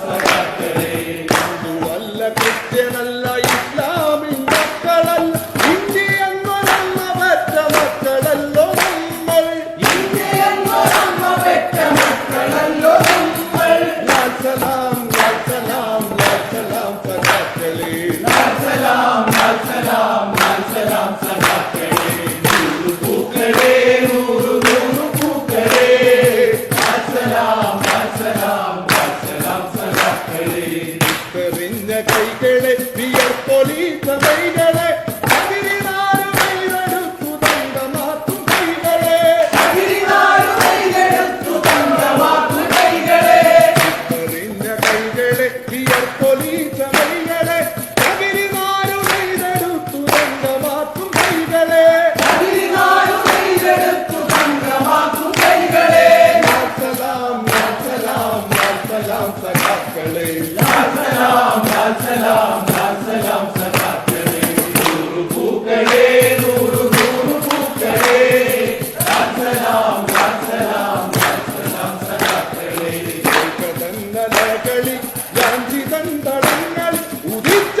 സഖാക്കളെ നല്ല കൃത്യനല്ല ഇസ്ലാമിൻ മക്കളല്ല ഇന്ത്യയെന്നൊരമ്മ പറ്റ മക്കളല്ലോ നമ്മൾ. ഇന്ത്യയെന്നൊരമ്മ പറ്റ മക്കളല്ലോ നമ്മൾ സലാം സലാം സലാം സഖാക്കളെ സലാം സലാം സലാം തെറിഞ്ഞ കൈകളെ കളി Gandhi കണ്ടടങ്ങൾ ഉദിച്ച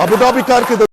Abu Dhabi terk edildi.